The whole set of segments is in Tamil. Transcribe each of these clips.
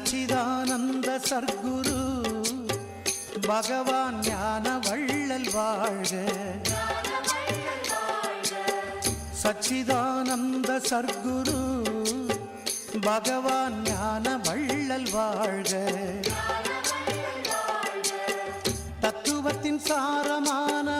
சச்சிதானந்த சர்க்குரு. பகவான் ஞான வள்ளல் வாழ்க. சச்சிதானந்த சர்க்குரு. பகவான் ஞான வள்ளல் வாழ்க. தத்துவத்தின் சாரமான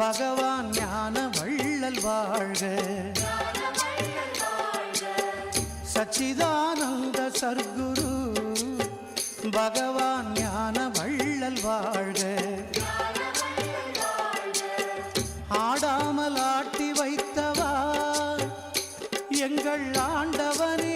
பகவான் ஞான வள்ளல் வாழ்க. சச்சிதானந்த சர்க்குரு. பகவான் ஞான வள்ளல் வாழ்க. ஆடாமல் ஆட்டி வைத்தவா எங்கள் ஆண்டவனே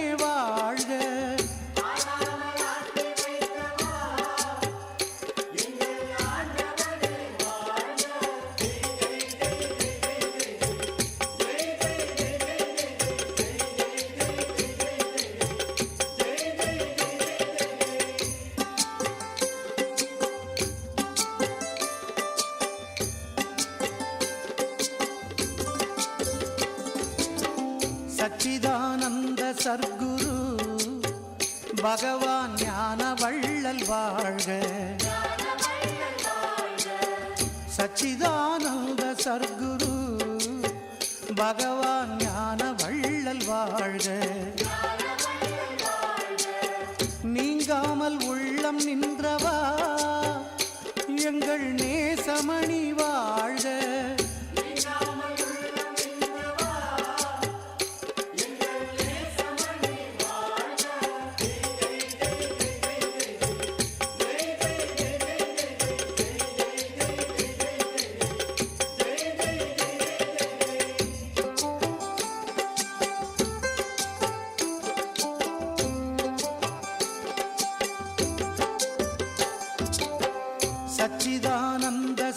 பகவான் ஞான வள்ளல் வாழ்க. சச்சிதானந்த சர்க்குரு. பகவான் ஞான வள்ளல் வாழ்க. நீங்காமல் உள்ளம் நின்றவா.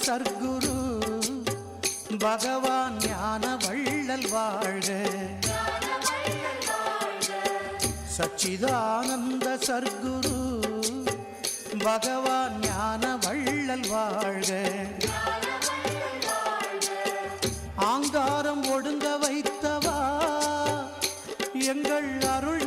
சர்க்குரு. பகவான் ஞான வள்ளல் வாழ்க. சச்சிதானந்த சர்க்குரு. பகவான் ஞான வள்ளல் வாழ்க. ஆங்காரம் ஒடுங்க வைத்தவா. எங்கள் அருள்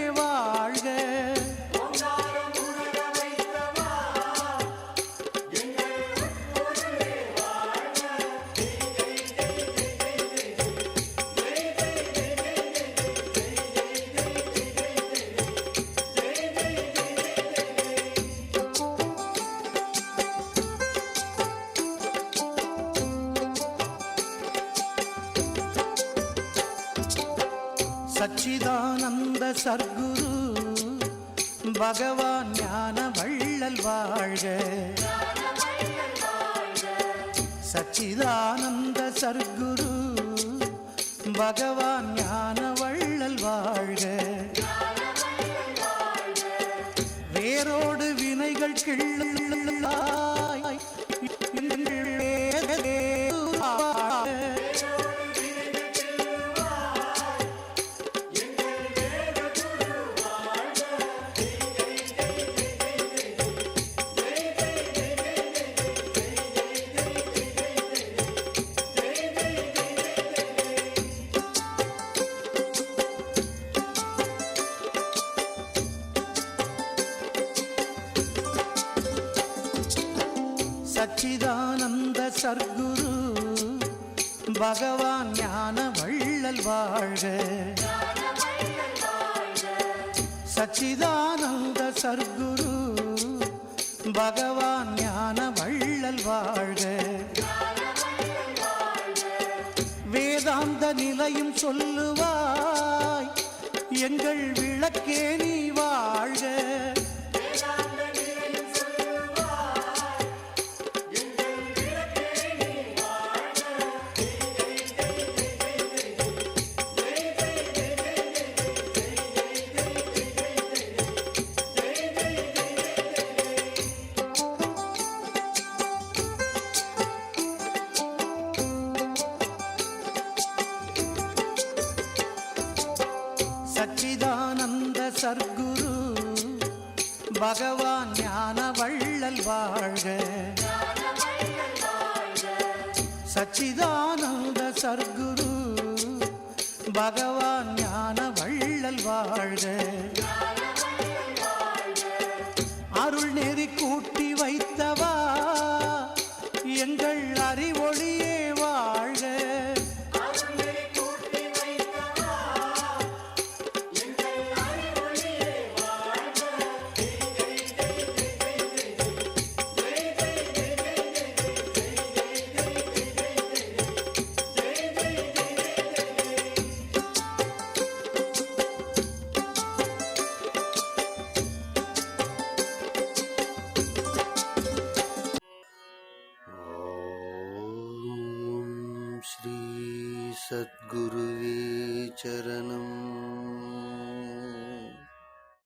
சச்சிதானந்த சர்க்குரு. பகவான் ஞான வள்ளல் வாழ்க. சச்சிதானந்த சர்க்குரு. பகவான் ஞான வள்ளல் வாழ்க. வேரோடு வினைகள் கிள்ளா. பகவான் ஞான வள்ளல் வாழ்க. சச்சிதானந்த சர்க்குரு பகவான் ஞான வள்ளல் வாழ்க. வேதாந்த நிலையும் சொல்லுவாய் எங்கள் விளக்கே நீ வாழ்க. சச்சிதானந்த சர்க்குரு. பகவான் ஞான வள்ளல் வாழ்க. சச்சிதானந்த சர்க்குரு. பகவான் ஞான வள்ளல் வாழ்க. அருள் நெறி கூட்டி வைத்து culture